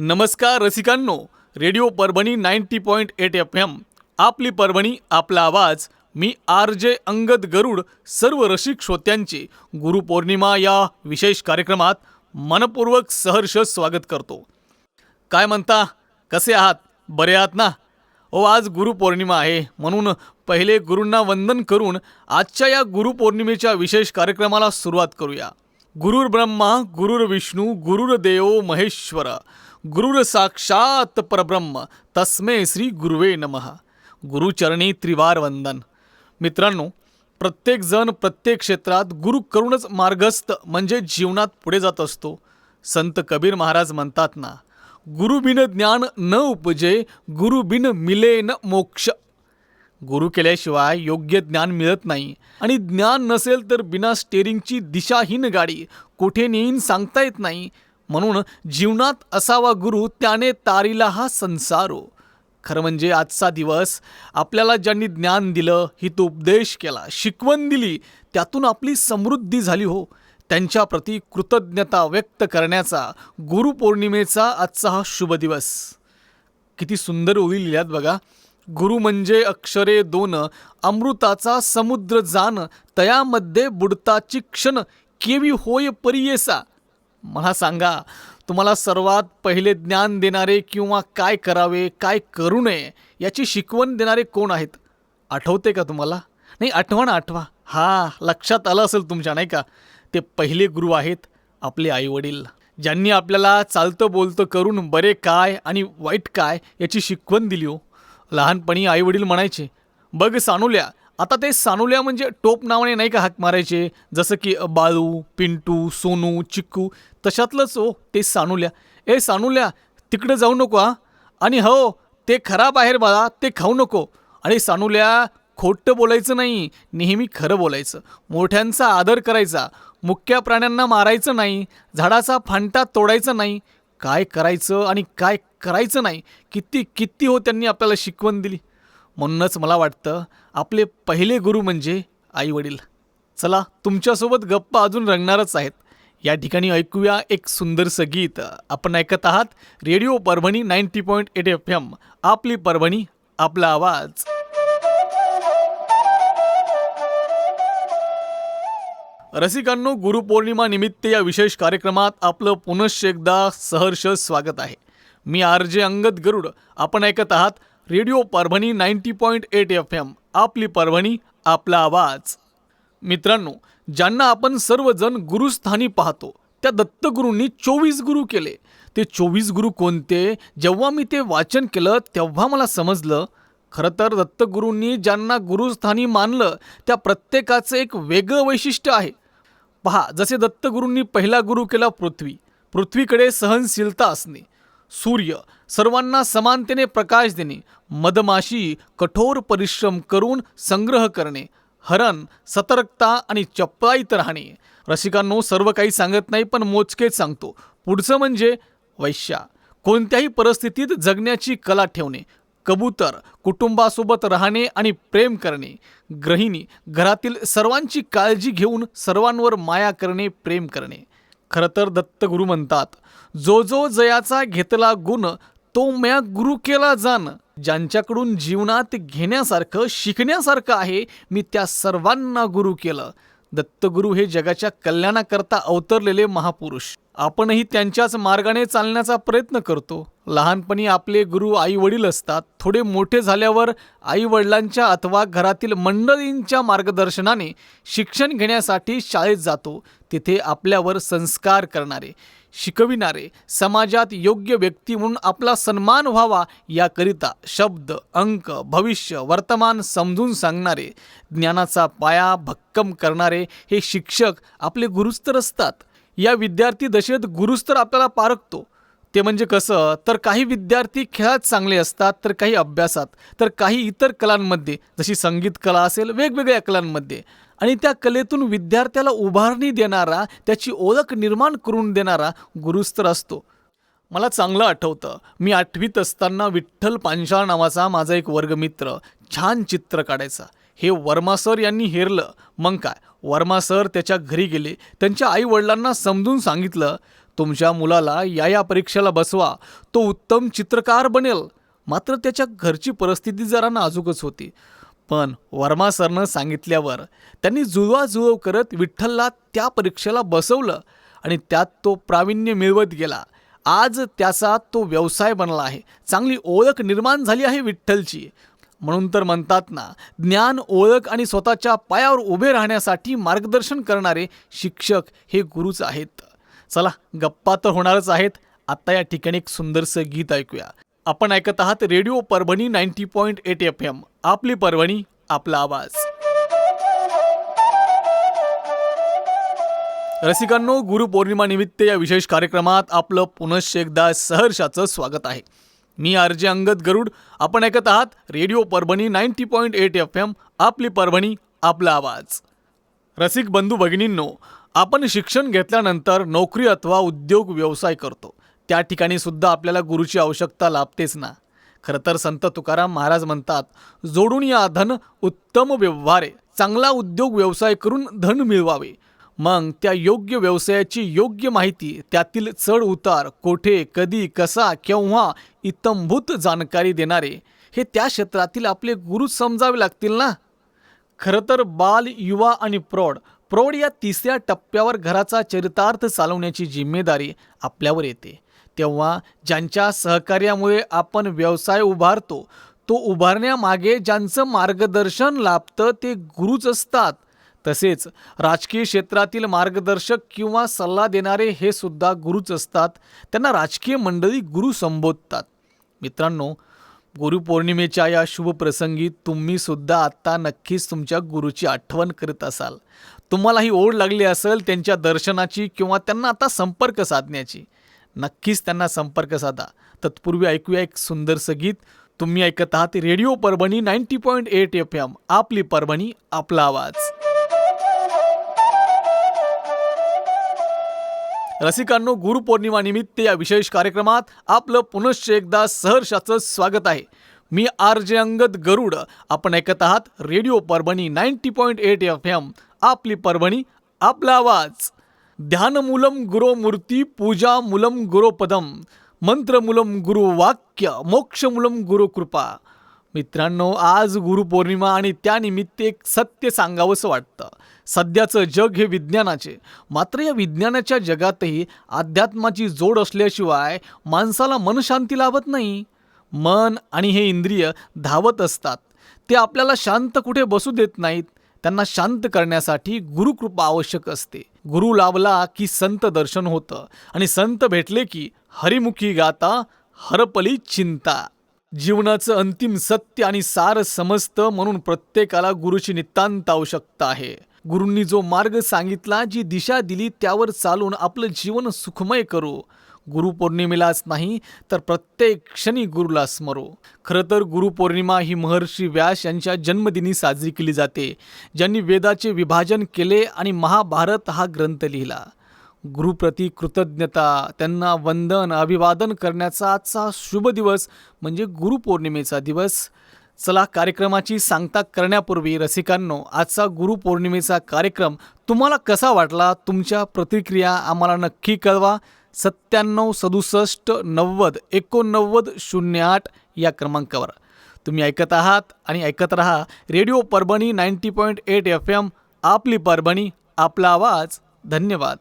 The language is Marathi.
नमस्कार रसिकांनो radio Parbhani ninety point eight F M. आपली परभणी आपला आवाज. मी आर जे अंगद गरुड सर्व रसिक श्रोत्यांचे गुरुपौर्णिमा या विशेष कार्यक्रमात मनपूर्वक सहर्ष स्वागत करतो. काय म्हणता? कसे आहात? बरे आहात ना? ओ आज गुरुपौर्णिमा आहे. म्हणून पहिले गुरूंना वंदन करून आजच्या या गुरुपौर्णिमेच्या विशेष कार्यक्रमाला सुरुवात करूया. गुरुर्ब्रह्मा गुरुर्विष्णू गुरुर विष्णू गुरुर महेश्वर. गुरुर साक्षात परब्रह्म. तस्मे श्री गुरुवे नमः. गुरुचरणी त्रिवार वंदन मित्रांनो प्रत्येकजण प्रत्येक क्षेत्रात गुरु करूनच मार्गस्थ म्हणजे जीवनात पुढे जात असतो. संत कबीर महाराज म्हणतात ना गुरुबिन ज्ञान न उपजे गुरुबिन मिले न मोक्ष. गुरु केल्याशिवाय योग्य ज्ञान मिळत नाही. आणि ज्ञान नसेल तर बिना स्टेरिंगची दिशाहीन गाडी कुठे नेईन सांगता येत नाही. म्हणून जीवनात असावा गुरु त्याने तारीला हा संसारो. खरं म्हणजे आजचा दिवस आपल्याला ज्यांनी ज्ञान दिलं हित उपदेश केला शिकवण दिली त्यातून आपली समृद्धी झाली हो. त्यांच्याप्रती कृतज्ञता व्यक्त करण्याचा गुरुपौर्णिमेचा आजचा हा शुभ दिवस. किती सुंदर ओळी लिहिल्यात बघा. गुरु म्हणजे अक्षरे दोन अमृताचा समुद्र जान तयामध्ये बुडताची क्षण केवी होय परियेसा. मला सांगा तुम्हाला सर्वात पहिले ज्ञान देणारे किंवा काय करावे काय करू नये याची शिकवण देणारे कोण आहेत? आठवते का तुम्हाला? नाही आठवा ना आठवा. हा लक्षात आलं असेल तुमच्या नाही का? ते पहिले गुरु आहेत आपले आईवडील ज्यांनी आपल्याला चालतं बोलतं करून बरे काय आणि वाईट काय याची शिकवण दिली हो. लहानपणी आईवडील म्हणायचे बघ सानुल्या आता ते सानुल्या म्हणजे टोप नावाने नाही का हाक मारायचे? जसं की बाळू पिंटू सोनू चिक्कू तशातलंच हो ते सानुल्या. ए सानुल्या तिकडे जाऊ नको हा. आणि हो ते खराब आहे बाळा ते खाऊ नको. आणि सानुल्या खोटं बोलायचं नाही नेहमी खरं बोलायचं. मोठ्यांचा आदर करायचा मुक्या प्राण्यांना मारायचं नाही झाडाचा फांटा तोडायचा नाही. काय करायचं आणि काय करायचं नाही किती किती हो त्यांनी आपल्याला शिकवण दिली. म्हणूनच मला वाटतं आपले पहिले गुरु म्हणजे आईवडील चला तुमच्यासोबत गप्पा अजून रंगणारच आहेत. या ठिकाणी ऐकूया एक सुंदरसं गीत. आपण ऐकत आहात radio Parbhani ninety point eight F M. आपली परभणी आपला आवाज. रसिकांनो गुरुपौर्णिमानिमित्त या विशेष कार्यक्रमात आपलं पुनश्च एकदा सहर्ष स्वागत आहे. मी आर जे अंगद गरुड. आपण ऐकत आहात radio Parbhani ninety point eight F M. आपली परभणी आपला आवाज. मित्रांनो ज्यांना आपण सर्वजण गुरुस्थानी पाहतो त्या दत्तगुरूंनी चोवीस गुरु केले. ते चोवीस गुरु कोणते? जेव्हा मी ते वाचन केलं तेव्हा मला समजलं खरं तर दत्तगुरूंनी ज्यांना गुरुस्थानी मानलं त्या प्रत्येकाचं एक वेगळं वैशिष्ट्य आहे. पहा जसे दत्तगुरूंनी पहिला गुरु केला पृथ्वी पृथ्वीकडे सहनशीलता असणे. सूर्य सर्वांना समानतेने प्रकाश देणे मधमाशी कठोर परिश्रम करून संग्रह करणे हरण सतर्कता आणि चपळाईत राहणे. रसिकांनो सर्व काही सांगत नाही पण मोजकेच सांगतो. पुढचं म्हणजे वैश्या. कोणत्याही परिस्थितीत जगण्याची कला ठेवणे कबूतर कुटुंबासोबत राहणे आणि प्रेम करणे गृहिणी घरातील सर्वांची काळजी घेऊन सर्वांवर माया करणे प्रेम करणे. खरं तर दत्तगुरु म्हणतात जो जो जयाचा घेतला गुण तो म्या गुरु केला जाण. ज्यांच्याकडून जीवनात घेण्यासारखं शिकण्यासारखं आहे मी त्या सर्वांना गुरु केलं. दत्तगुरू हे जगाच्या कल्याणाकरता अवतरलेले महापुरुष. आपणही त्यांच्याच मार्गाने चालण्याचा प्रयत्न करतो. लहानपणी आपले गुरु आई वडील असतात. थोडे मोठे झाल्यावर आई वडिलांच्या अथवा घरातील मंडळींच्या मार्गदर्शनाने शिक्षण घेण्यासाठी शाळेत जातो. तिथे आपल्यावर संस्कार करणारे शिकविणारे समाजात योग्य व्यक्ती म्हणून आपला सन्मान व्हावा याकरिता शब्द अंक भविष्य वर्तमान समजून सांगणारे ज्ञानाचा पाया भक्कम करणारे हे शिक्षक आपले गुरुस्तर असतात. या विद्यार्थी दशेत गुरुस्तर तर आपल्याला पारखतो. ते म्हणजे कसं? तर काही विद्यार्थी खेळात चांगले असतात तर काही अभ्यासात तर काही इतर कलांमध्ये जशी संगीत कला असेल वेगवेगळ्या कलांमध्ये. आणि त्या कलेतून विद्यार्थ्याला उभारणी देणारा त्याची ओळख निर्माण करून देणारा गुरुस्तर असतो. मला चांगलं आठवतं. मी आठवीत असताना विठ्ठल पांचाळ नावाचा माझा एक वर्गमित्र छान चित्र काढायचा. हे वर्मा सर यांनी हेरलं. मग काय? वर्मा सर त्याच्या घरी गेले. त्यांच्या आई वडिलांना समजून सांगितलं तुमच्या मुलाला या या परीक्षेला बसवा. तो उत्तम चित्रकार बनेल. मात्र त्याच्या घरची परिस्थिती जरा नाजूकच होती. पण वर्मा सरनं सांगितल्यावर त्यांनी जुळवाजुळव करत विठ्ठलला त्या परीक्षेला बसवलं आणि त्यात तो प्रावीण्य मिळवत गेला. आज त्याचा तो व्यवसाय बनला आहे. चांगली ओळख निर्माण झाली आहे विठ्ठलची. म्हणून तर म्हणतात ना ज्ञान ओळख आणि स्वतःच्या पायावर उभे राहण्यासाठी मार्गदर्शन करणारे शिक्षक हे गुरुच आहेत. चला गप्पा तर होणारच आहेत. आता या ठिकाणी एक सुंदरसं गीत ऐकूया. आपण ऐकत आहात radio Parbhani ninety point eight F M. आपली परभणी आपला आवाज. रसिकांनो गुरुपौर्णिमा निमित्त या विशेष कार्यक्रमात आपलं पुनश्च एकदा सहर्षाचं स्वागत आहे. मी आरजे अंगद गरुड. आपण ऐकत आहात radio Parbhani ninety point eight F M आपली परभणी आपला आवाज. रसिक बंधू भगिनींनो आपण शिक्षण घेतल्यानंतर नोकरी अथवा उद्योग व्यवसाय करतो. त्या ठिकाणी सुद्धा आपल्याला गुरुची आवश्यकता लाभतेच ना. खरं तर संत तुकाराम महाराज म्हणतात जोडून या धन उत्तम व्यवहारे. चांगला उद्योग व्यवसाय करून धन मिळवावे. मग त्या योग्य व्यवसायाची योग्य माहिती त्यातील चढ उतार कोठे कधी कसा केव्हा इतंभूत जाणकारी देणारे हे त्या क्षेत्रातील आपले गुरु समजावे लागतील ना? खरं तर बाल युवा आणि प्रौढ प्रौढ या तिसऱ्या टप्प्यावर घराचा चरितार्थ चालवण्याची जिम्मेदारी आपल्यावर येते. तेव्हा ज्यांच्या सहकार्यामुळे आपण व्यवसाय उभारतो तो उभारण्यामागे ज्यांचं मार्गदर्शन लाभतं ते गुरुच असतात. तसेच राजकीय क्षेत्रातील मार्गदर्शक किंवा सल्ला देणारे हे सुद्धा गुरुच असतात. त्यांना राजकीय मंडळी गुरु संबोधतात. मित्रांनो गुरुपौर्णिमेच्या या शुभप्रसंगी तुम्ही सुद्धा आत्ता नक्कीच तुमच्या गुरुची आठवण करत असाल. तुम्हालाही ओढ लागली असेल त्यांच्या दर्शनाची किंवा त्यांना आता संपर्क साधण्याची. नक्कीच त्यांना संपर्क साधा. तत्पूर्वी ऐकूया एक सुंदरसं गीत तुम्ही ऐकत आहात radio Parbhani ninety point eight F M. आपली परभणी आपला आवाज. रसिकांनो गुरुपौर्णिमानिमित्त या विशेष कार्यक्रमात आपलं पुनश्च एकदा सहर्षाचं स्वागत आहे. मी आर जे अंगद गरुड. आपण ऐकत आहात radio Parbhani ninety point eight F M. आपली परभणी आपला आवाज. ध्यानमूलम गुरुमूर्ती पूजा मूलम गुरोपदम मंत्रमूलम गुरुवाक्य मोक्षमूलम गुरुकृपा मित्रांनो आज गुरुपौर्णिमा आणि त्यानिमित्त एक सत्य सांगावंसं वाटतं. सध्याचं जग हे विज्ञानाचे. मात्र या विज्ञानाच्या जगातही अध्यात्माची जोड असल्याशिवाय माणसाला मनशांती लाभत नाही. मन आणि हे इंद्रिय धावत असतात. ते आपल्याला शांत कुठे बसू देत नाहीत. त्यांना शांत करण्यासाठी गुरुकृपा आवश्यक असते. गुरु लाभला की संत दर्शन होतं. आणि संत भेटले की हरिमुखी गाता हरपली चिंता. जीवनाचं अंतिम सत्य आणि सार समजतं म्हणून प्रत्येकाला गुरुची नितांत आवश्यकता आहे. गुरूंनी जो मार्ग सांगितला जी दिशा दिली त्यावर चालून आपलं जीवन सुखमय करू. गुरुपौर्णिमेलाच नाही तर प्रत्येक क्षणी गुरुला स्मरो. खरं तर गुरुपौर्णिमा ही महर्षी व्यास यांच्या जन्मदिनी साजरी केली जाते ज्यांनी वेदाचे विभाजन केले आणि महाभारत हा ग्रंथ लिहिला. गुरुप्रती कृतज्ञता त्यांना वंदन अभिवादन करण्याचा आजचा शुभ दिवस म्हणजे गुरुपौर्णिमेचा दिवस. चला कार्यक्रमाची सांगता करण्यापूर्वी रसिकांनो आजचा गुरुपौर्णिमेचा कार्यक्रम तुम्हाला कसा वाटला? तुमच्या प्रतिक्रिया आम्हाला नक्की कळवा. सत्त्याण्णव सदुसष्ट नव्वद एकोणनव्वद शून्य आठ या क्रमांकावर. तुम्ही ऐकत आहात आणि ऐकत रहा radio Parbhani ninety point eight F M आपली परभणी आपला आवाज. धन्यवाद.